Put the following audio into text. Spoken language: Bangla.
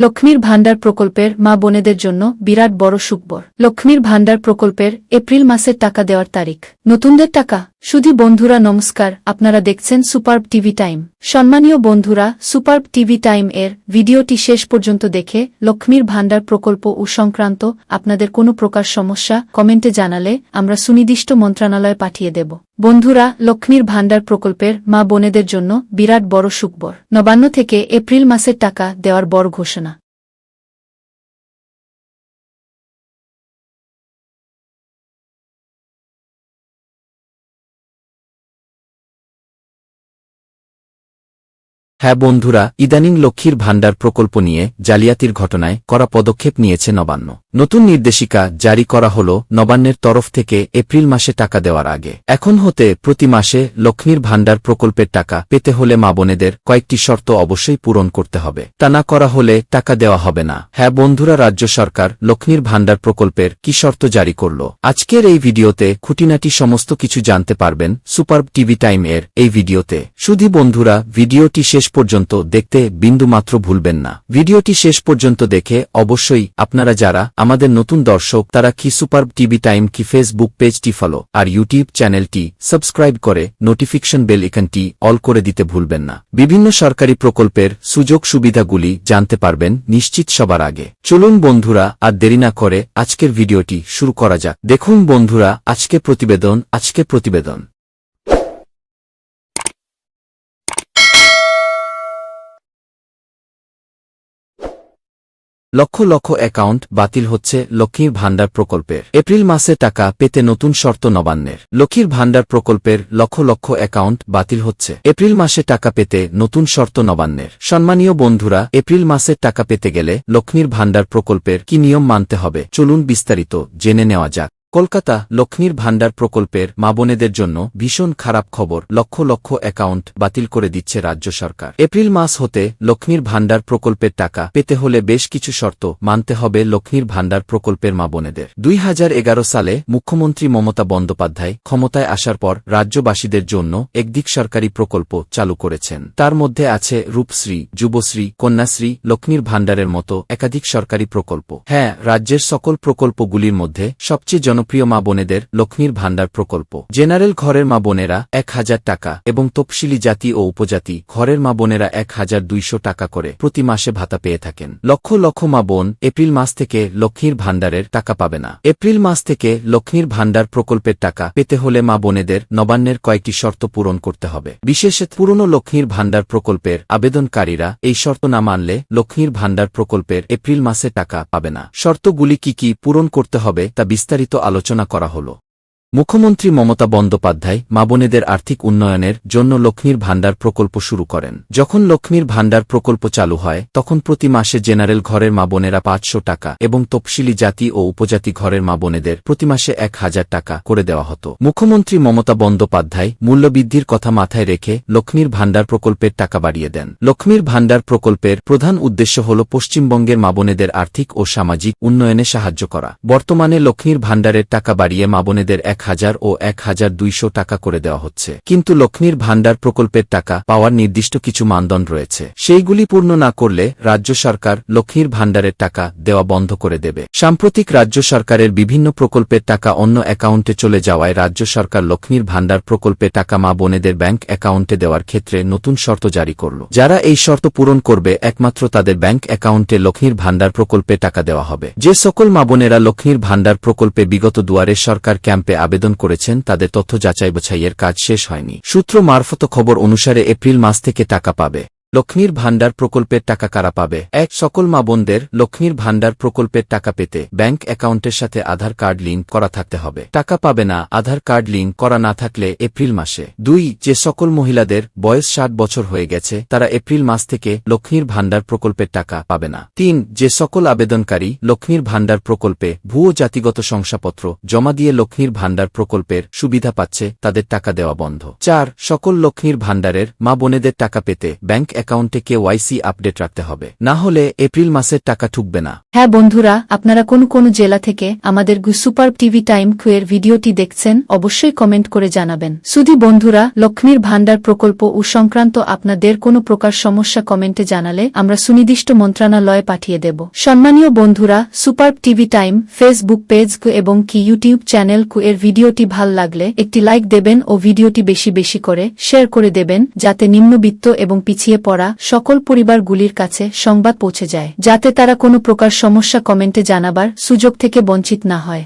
লক্ষ্মীর ভাণ্ডার প্রকল্পের মা বোনেদের জন্য বিরাট বড় সুখবর। লক্ষ্মীর ভাণ্ডার প্রকল্পের এপ্রিল মাসের টাকা দেওয়ার তারিখ। নতুনদের টাকা শুধু বন্ধুরা, নমস্কার। আপনারা দেখছেন সুপারব টিভি টাইম। সম্মানীয় বন্ধুরা, সুপারব টিভি টাইম এর ভিডিওটি শেষ পর্যন্ত দেখে লক্ষ্মীর ভাণ্ডার প্রকল্প ও সংক্রান্ত আপনাদের কোনো প্রকার সমস্যা কমেন্টে জানালে আমরা সুনির্দিষ্ট মন্ত্রণালয়ে পাঠিয়ে দেব। বন্ধুরা, লক্ষ্মীর ভাণ্ডার প্রকল্পের মা বোনেদের জন্য বিরাট বড় সুখবর। নবান্ন থেকে এপ্রিল মাসের টাকা দেওয়ার বড় ঘোষণা। হ্যাঁ বন্ধুরা ইদানিং লক্ষ্মীর ভাণ্ডার প্রকল্প নিয়ে জালিয়াতির ঘটনায় করা পদক্ষেপ নিয়েছে নবান্ন। নতুন নির্দেশিকা জারি করা হল নবান্নের তরফ থেকে এপ্রিল মাসে টাকা দেওয়ার আগে। এখন হতে প্রতি মাসে লক্ষ্মীর ভাণ্ডার প্রকল্পের টাকা পেতে হলে মা বোনেদের কয়েকটি শর্ত অবশ্যই পূরণ করতে হবে। তা না করা হলে টাকা দেওয়া হবে না। হ্যাঁ বন্ধুরা, রাজ্য সরকার লক্ষ্মীর ভাণ্ডার প্রকল্পের কি শর্ত জারি করল? আজকের এই ভিডিওতে খুঁটিনাটি সমস্ত কিছু জানতে পারবেন সুপার টিভি টাইম এর এই ভিডিওতে। শুধু বন্ধুরা, ভিডিওটি শেষ পর্যন্ত দেখতে বিন্দুমাত্র ভুলবেন না। ভিডিওটি শেষ পর্যন্ত দেখে অবশ্যই আপনারা যারা আমাদের নতুন দর্শক, তারা কি সুপার টিভি টাইম, কি ফেসবুক পেজটি ফলো আর ইউটিউব চ্যানেলটি সাবস্ক্রাইব করে নোটিফিকেশন বেল এখানটি অল করে দিতে ভুলবেন না। বিভিন্ন সরকারি প্রকল্পের সুযোগ সুবিধাগুলি জানতে পারবেন নিশ্চিত সবার আগে। চলুন বন্ধুরা, আর দেরি না করে আজকের ভিডিওটি শুরু করা যাক। দেখুন বন্ধুরা, আজকে প্রতিবেদন আজকে প্রতিবেদন। লক্ষ লক্ষ অ্যাকাউন্ট বাতিল হচ্ছে লক্ষ্মীর ভাণ্ডার প্রকল্পের। এপ্রিল মাসে টাকা পেতে নতুন শর্ত নবান্নের। লক্ষ্মীর ভাণ্ডার প্রকল্পের লক্ষ লক্ষ অ্যাকাউন্ট বাতিল হচ্ছে। এপ্রিল মাসে টাকা পেতে নতুন শর্ত নবান্নের। সম্মানীয় বন্ধুরা, এপ্রিল মাসের টাকা পেতে গেলে লক্ষ্মীর ভাণ্ডার প্রকল্পের কি নিয়ম মানতে হবে? চলুন বিস্তারিত জেনে নেওয়া যাক। কলকাতা লক্ষ্মীর ভাণ্ডার প্রকল্পের মাবোনেদের জন্য ভীষণ খারাপ খবর লক্ষ লক্ষ অ্যাকাউন্ট বাতিল করে দিচ্ছে রাজ্য সরকার। এপ্রিল মাস হতে লক্ষ্মীর ভাণ্ডার প্রকল্পের টাকা পেতে হলে বেশ কিছু শর্ত মানতে হবে লক্ষ্মীর ভাণ্ডার প্রকল্পের মা বোনেদের। দুই সালে মুখ্যমন্ত্রী মমতা বন্দ্যোপাধ্যায় ক্ষমতায় আসার পর রাজ্যবাসীদের জন্য একদিক সরকারি প্রকল্প চালু করেছেন। তার মধ্যে আছে রূপশ্রী, যুবশ্রী, কন্যাশ্রী লক্ষ্মীর ভাণ্ডারের মতো একাধিক সরকারি প্রকল্প। হ্যাঁ রাজ্যের সকল প্রকল্পগুলির মধ্যে সবচেয়ে জনপ্রিয় মা বোনেদের লক্ষ্মীর ভাণ্ডার প্রকল্প। জেনারেল ঘরের মা বোনেরা এক হাজার টাকা এবং তপশিলি জাতি ও উপজাতি ঘরের মা বোনেরা এক হাজার দুইশো টাকা করে প্রতি মাসে ভাতা পেয়ে থাকেন। লক্ষ লক্ষ মা বোন এপ্রিল মাস থেকে লক্ষ্মীর ভাণ্ডারের টাকা পাবে না। এপ্রিল মাস থেকে লক্ষ্মীর ভাণ্ডার প্রকল্পের টাকা পেতে হলে মা বোনেদের নবান্নের কয়েকটি শর্ত পূরণ করতে হবে। বিশেষ পুরনো লক্ষ্মীর ভাণ্ডার প্রকল্পের আবেদনকারীরা এই শর্ত না মানলে লক্ষ্মীর ভাণ্ডার প্রকল্পের এপ্রিল মাসে টাকা পাবে না। শর্তগুলি কি কি পূরণ করতে হবে তা বিস্তারিত আলোচনা করা হল। মুখ্যমন্ত্রী মমতা বন্দ্যোপাধ্যায় মা বোনেদের আর্থিক উন্নয়নের জন্য লক্ষ্মীর ভাণ্ডার প্রকল্প শুরু করেন। যখন লক্ষ্মীর ভাণ্ডার প্রকল্প চালু হয়, তখন প্রতি মাসে জেনারেল ঘরের মা বোনেরা পাঁচশো টাকা এবং তফসিলি জাতি ও উপজাতি ঘরের মা বোনেদের প্রতি মাসে এক হাজার টাকা করে দেওয়া হতো। মুখ্যমন্ত্রী মমতা বন্দ্যোপাধ্যায় মূল্যবৃদ্ধির কথা মাথায় রেখে লক্ষ্মীর ভাণ্ডার প্রকল্পের টাকা বাড়িয়ে দেন। লক্ষ্মীর ভাণ্ডার প্রকল্পের প্রধান উদ্দেশ্য হল পশ্চিমবঙ্গের মা বোনেদের আর্থিক ও সামাজিক উন্নয়নে সাহায্য করা। বর্তমানে লক্ষ্মীর ভাণ্ডারের টাকা বাড়িয়ে মা বোনেদের এক হাজার ও এক হাজার দুইশো টাকা করে দেওয়া হচ্ছে। কিন্তু লক্ষ্মীর ভাণ্ডার প্রকল্পের টাকা পাওয়ার নির্দিষ্ট কিছু মানদণ্ড রয়েছে। সেইগুলি পূর্ণ না করলে রাজ্য সরকার লক্ষ্মীর ভাণ্ডারের টাকা দেওয়া বন্ধ করে দেবে। সাম্প্রতিক রাজ্য সরকারের বিভিন্ন প্রকল্পের টাকা অন্য অ্যাকাউন্টে চলে যাওয়ায় রাজ্য সরকার লক্ষ্মীর ভাণ্ডার প্রকল্পে টাকা মা বোনেদের ব্যাংক অ্যাকাউন্টে দেওয়ার ক্ষেত্রে নতুন শর্ত জারি করল। যারা এই শর্ত পূরণ করবে, একমাত্র তাদের ব্যাংক অ্যাকাউন্টে লক্ষ্মীর ভাণ্ডার প্রকল্পে টাকা দেওয়া হবে। যে সকল মা বোনেরা লক্ষ্মীর ভাণ্ডার প্রকল্পে বিগত দুয়ারে সরকার ক্যাম্পে আবেদন করেছেন, তাদের তথ্য যাচাই বাছাইয়ের কাজ শেষ হয়নি। সূত্র মারফত খবর অনুসারে এপ্রিল মাস থেকে টাকা পাবে। লক্ষ্মীর ভাণ্ডার প্রকল্পের টাকা কারা পাবে? এক, সকল মা বোনদের লক্ষ্মীর ভাণ্ডার প্রকল্পের টাকা পেতে ব্যাংক অ্যাকাউন্টের সাথে আধার কার্ড লিঙ্ক করা থাকতে হবে। টাকা পাবে না, আধার কার্ড লিঙ্ক করা না থাকলে এপ্রিল মাসে। দুই, যে সকল মহিলাদের বয়স ষাট বছর হয়ে গেছে, তারা এপ্রিল মাস থেকে লক্ষ্মীর ভাণ্ডার প্রকল্পের টাকা পাবে না। তিন, যে সকল আবেদনকারী লক্ষ্মীর ভাণ্ডার প্রকল্পে ভুয়ো জাতিগত শংসাপত্র জমা দিয়ে লক্ষ্মীর ভাণ্ডার প্রকল্পের সুবিধা পাচ্ছে, তাদের টাকা দেওয়া বন্ধ। চার, সকল লক্ষ্মীর ভাণ্ডারের মা বোনেদের টাকা পেতে ব্যাংক অ্যাকাউন্টে কে ওয়াইসি আপডেট রাখতে হবে। না হলে এপ্রিল মাসের টাকা ঠুকবে না। হ্যাঁ বন্ধুরা, আপনারা কোন কোন জেলা থেকে আমাদের সুপার টিভি টাইম কুয়ের ভিডিওটি দেখছেন, অবশ্যই কমেন্ট করে জানাবেন। শুধু বন্ধুরা, লক্ষ্মীর ভাণ্ডার প্রকল্প ও সংক্রান্ত আপনাদের কোনো প্রকার সমস্যা কমেন্টে জানালে আমরা সুনির্দিষ্ট মন্ত্রণালয়ে পাঠিয়ে দেব। সম্মানীয় বন্ধুরা, Super TV Time, Facebook page এবং কি ইউটিউব চ্যানেল কু এর ভিডিওটি ভালো লাগলে একটি লাইক দেবেন ও ভিডিওটি বেশি বেশি করে শেয়ার করে দেবেন, যাতে নিম্নবিত্ত এবং পিছিয়ে পড়া সকল পরিবারগুলির কাছে সংবাদ পৌঁছে যায়, যাতে তারা কোনো প্রকার সমস্যা কমেন্টে জানাবার সুযোগ থেকে বঞ্চিত না হয়।